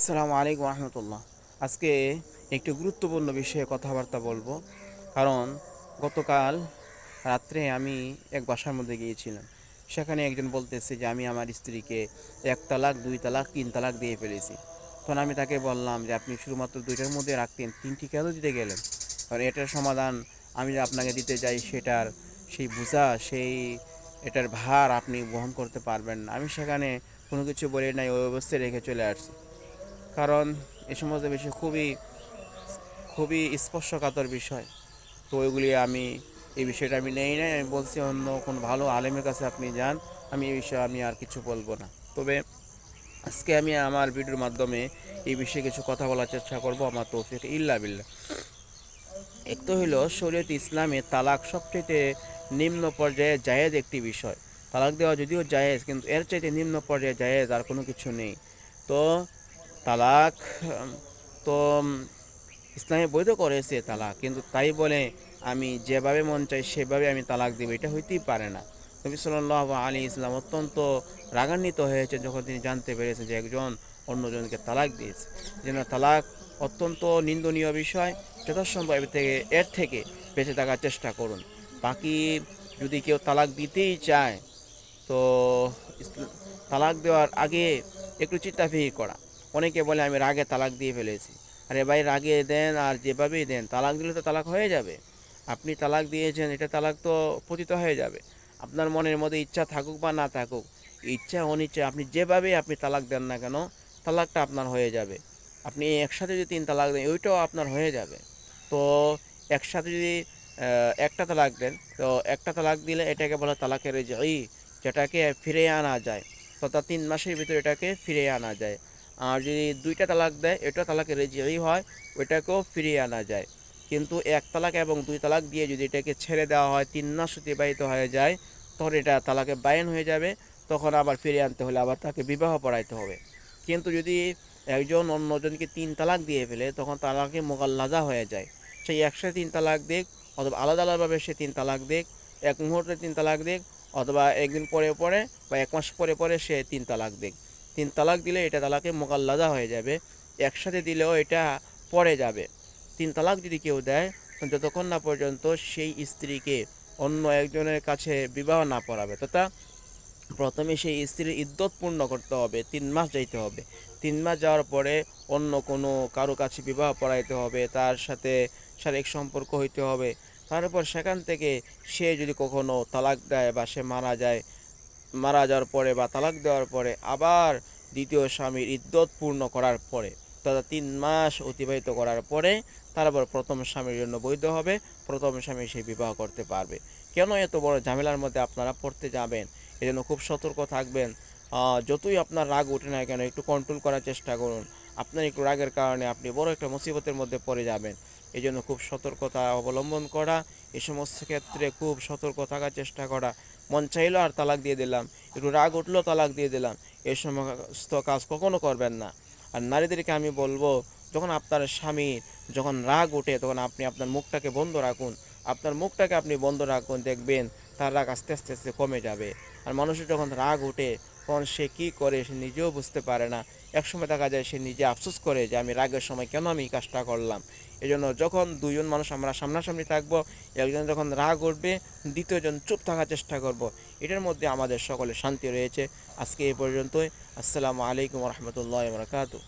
আসসালামু আলাইকুম রহমতুল্লাহ। আজকে একটি গুরুত্বপূর্ণ বিষয়ে কথাবার্তা বলব। কারণ গতকাল রাত্রে আমি এক বাসার মধ্যে গিয়েছিলাম। সেখানে একজন বলতেছে যে, আমি আমার স্ত্রীকে এক তালাক, দুই তালাক, তিন তালাক দিয়ে ফেলেছি। তখন আমি তাকে বললাম যে, আপনি শুধুমাত্র দুইটার মধ্যে রাখতেন, তিনটি কেন দিতে গেলেন? কারণ এটার সমাধান আমি আপনাকে দিতে যাই, সেটার সেই বোঝা, সেই এটার ভার আপনি বহন করতে পারবেন না। আমি সেখানে কোনো কিছু বলি নাই, ওই অবস্থায় রেখে চলে আসছি। কারণ এ সমস্ত বিষয় খুবই খুবই স্পর্শকাতর বিষয়। তো ওইগুলি আমি, এই বিষয়টা আমি নেই নাই, আমি বলছি অন্য কোনো ভালো আলেমের কাছে আপনি যান, আমি এই বিষয়ে আমি আর কিছু বলব না। তবে আজকে আমি আমার ভিডিওর মাধ্যমে এই বিষয়ে কিছু কথা বলার চেষ্টা করব, আমার তৌফিক ইল্লা বিল্লাহ। এক তো হইল, শরীয়ত ইসলামে তালাক সবচেয়ে নিম্ন পর্যায়ে জায়েজ একটি বিষয়। তালাক দেওয়া যদিও জায়েজ, কিন্তু এর চাইতে নিম্ন পর্যায়ে জায়েজ আর কোনো কিছু নেই। তো তালাক তো ইসলামে বৈধ করেছে তালাক, কিন্তু তাই বলে আমি যেভাবে মন চাই সেভাবে আমি তালাক দেবো, এটা হইতেই পারে না। নবী সাল্লাহ আলী ইসলাম অত্যন্ত রাগান্বিত হয়েছে যখন তিনি জানতে পেরেছেন যে একজন অন্যজনকে তালাক দিয়েছে। যেন তালাক অত্যন্ত নিন্দনীয় বিষয়, যথাসম্ভব এর থেকে এর থেকে বেঁচে থাকার চেষ্টা করুন। বাকি যদি কেউ তালাক দিতেই চায়, তো তালাক দেওয়ার আগে একটু চিন্তাফিকির করা। অনেকে বলে, আমি রাগে তালাক দিয়ে ফেলেছি। আরে ভাই, রাগে দেন আর যেভাবেই দেন, তালাক দিলে তো তালাক হয়ে যাবে। আপনি তালাক দিয়েছেন, এটা তালাক তো পতিত হয়ে যাবে। আপনার মনের মধ্যে ইচ্ছা থাকুক বা না থাকুক, ইচ্ছা অনিচ্ছা, আপনি যেভাবেই আপনি তালাক দেন না কেন, তালাকটা আপনার হয়ে যাবে। আপনি একসাথে যদি তিন তালাক দেন, ওইটাও আপনার হয়ে যাবে। তো একসাথে যদি একটা তালাক দেন, তো একটা তালাক দিলে এটাকে বলা তালাকের রেজাই যেটাকে ফিরে আনা যায়। তথা তিন মাসের ভিতরে এটাকে ফিরে আনা যায়। আর যদি দুইটা তালাক দেয়, এটা তালাকের রেজাই হয়, ওইটাকেও ফিরিয়ে আনা যায়। কিন্তু এক তালাক এবং দুই তালাক দিয়ে যদি এটাকে ছেড়ে দেওয়া হয়, তিন মাস অতিবাহিত হয়ে যায়, তখন এটা তালাকে বায়ন হয়ে যাবে। তখন আবার ফিরিয়ে আনতে হলে আবার তাকে বিবাহ পড়াইতে হবে। কিন্তু যদি একজন অন্যজনকে তিন তালাক দিয়ে ফেলে, তখন তালাকে মোগাল্লাজা হয়ে যায়। সেই একসাথে তিন তালাক দিক, অথবা আলাদা আলাদাভাবে সে তিন তালাক দিক, এক মুহূর্তে তিন তালাক দিক, অথবা একদিন পরে পরে বা এক মাস পরে পরে সে তিন তালাক দিক। তিন তালাক দিলে এটা তালাকে মোকাল্লাদা হয়ে যাবে, একসাথে দিলেও এটা পড়ে যাবে। তিন তালাক যদি কেউ দেয়, যতক্ষণ না পর্যন্ত সেই স্ত্রীকে অন্য একজনের কাছে বিবাহ না পড়াবে। তথা প্রথমে সেই স্ত্রীর ইদ্যত পূর্ণ করতে হবে, তিন মাস যাইতে হবে। তিন মাস যাওয়ার পরে অন্য কোনো কারও কাছে বিবাহ পড়াইতে হবে, তার সাথে শারীরিক সম্পর্ক হইতে হবে। তারপর সেখান থেকে সে যদি কখনো তালাক দেয় বা সে মারা যায় মারা যাওয়ার পরে বা তালাক দেওয়ার পরে আবার দ্বিতীয় স্বামীর ইদ্যত পূর্ণ করার পরে, তথা তিন মাস অতিবাহিত করার পরে তারপর প্রথম স্বামীর জন্য বৈধ হবে, প্রথম স্বামী সে বিবাহ করতে পারবে। কেন এত বড় ঝামেলার মধ্যে আপনারা পড়তে যাবেন? এজন্য খুব সতর্ক থাকবেন। যতই আপনার রাগ ওঠে না কেন, একটু কন্ট্রোল করার চেষ্টা করুন। আপনার একটু রাগের কারণে আপনি বড় একটা মুসিবতের মধ্যে পড়ে যাবেন। এই জন্য খুব সতর্কতা অবলম্বন করা, এ সমস্ত ক্ষেত্রে খুব সতর্ক থাকার চেষ্টা করা। মন চাইলো আর তালাক দিয়ে দিলাম। একটু রাগ উঠল, তালাক দিয়ে দিলাম। এই সমস্ত কাজ কখনো করবেন না। আর নারীদেরকে আমি বলব, যখন আপনার স্বামী যখন রাগ ওঠে তখন আপনি আপনার মুখটাকে বন্ধ রাখুন। আপনার মুখটাকে আপনি বন্ধ রাখুন, দেখবেন তার রাগ আস্তে আস্তে আস্তে কমে যাবে। আর মানুষের যখন রাগ ওঠে তখন সে কী করে সে নিজেও বুঝতে পারে না। একসময় দেখা যায় সে নিজে আফসোস করে যে, আমি রাগের সময় কেন আমি এই কাজটা করলাম? এজন্য জন্য যখন দুজন মানুষ আমরা সামনাসামনি থাকব, একজন যখন রাগ উঠবে দ্বিতীয়জন চুপ থাকার চেষ্টা করব। এটার মধ্যে আমাদের সকলে শান্তি রয়েছে। আজকে এ পর্যন্তই। আসসালামু আলাইকুম রহমতুল্লাহ বরকাতু